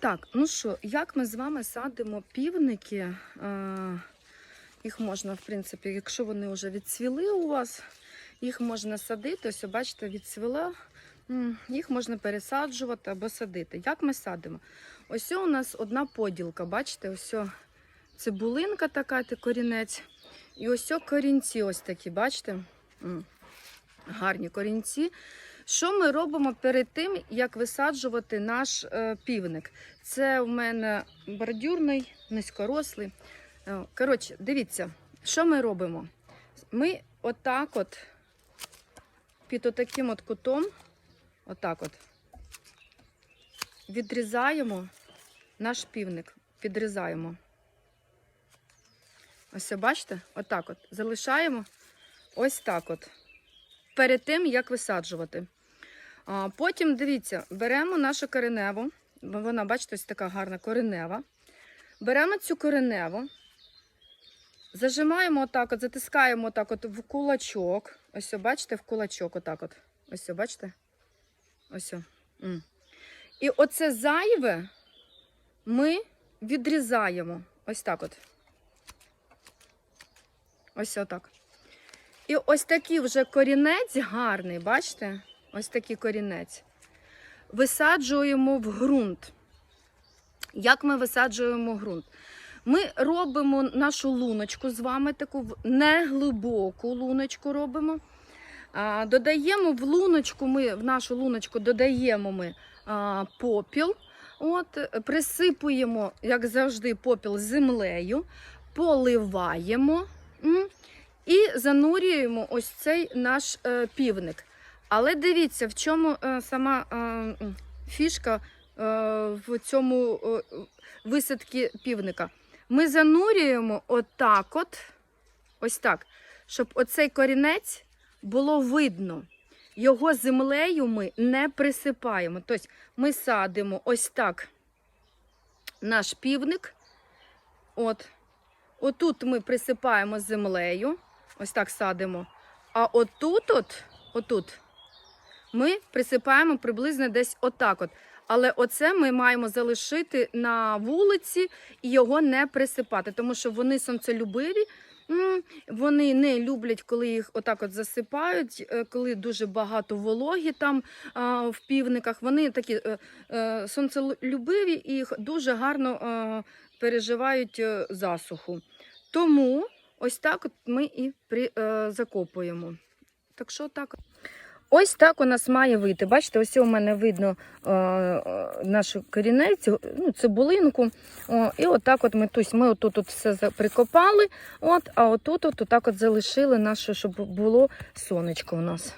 Так, ну що, як ми з вами садимо півники? Е, їх можна, в принципі, якщо вони вже відцвіли у вас, їх можна садити. Ось, бачите, відцвіла. Їх можна пересаджувати або садити. Як ми садимо? Ось у нас одна поділка, бачите, ось цибулинка така, корінець. І ось корінці ось такі, бачите? Гарні корінці. Що ми робимо перед тим, як висаджувати наш е, півник? Це у мене бордюрний, низькорослий. Е, Коротше, дивіться, що ми робимо? Ми отак от під отаким от кутом, отак от, відрізаємо наш півник. Підрізаємо. Ось, бачите? Отак от. Залишаємо ось так от. Перед тим, як висаджувати. Потім, дивіться, беремо нашу кореневу. Вона, бачите, ось така гарна коренева. Беремо цю кореневу, зажимаємо отак, от, затискаємо отак от в кулачок. Ось, бачите, в кулачок отак от. Ось, бачите? Ось. М. І оце зайве ми відрізаємо. Ось так от. Ось отак. І ось такий вже корінець гарний, бачите? Ось такий корінець. Висаджуємо в ґрунт. Як ми висаджуємо ґрунт? Ми робимо нашу луночку з вами, таку неглибоку луночку робимо. Додаємо в луночку, ми, в нашу луночку додаємо ми попіл. От, присипуємо, як завжди, попіл землею, поливаємо і занурюємо ось цей наш е, півник. Але дивіться, в чому е, сама е, фішка е, в цьому висадки півника. Ми занурюємо отак, от, ось так, щоб оцей корінець було видно. Його землею ми не присипаємо. Тобто ми садимо ось так наш півник. От. Отут ми присипаємо землею. Ось так садимо. А отут, от, отут, ми присипаємо приблизно десь отак. от. Але оце ми маємо залишити на вулиці і його не присипати, тому що вони сонцелюбиві, вони не люблять, коли їх отак от засипають, е, коли дуже багато вологі там в півниках. Вони такі е, е, сонцелюбиві і дуже гарно переживають засуху. Тому ось так от ми і закопуємо. Так що так. Ось так у нас має вийти. Бачите, ось у мене видно е, е, нашу корінець, ну, цибулинку. О, і отак от ми, тось, ми отут от все прикопали, от, а отут от, отак от залишили наше, щоб було сонечко у нас.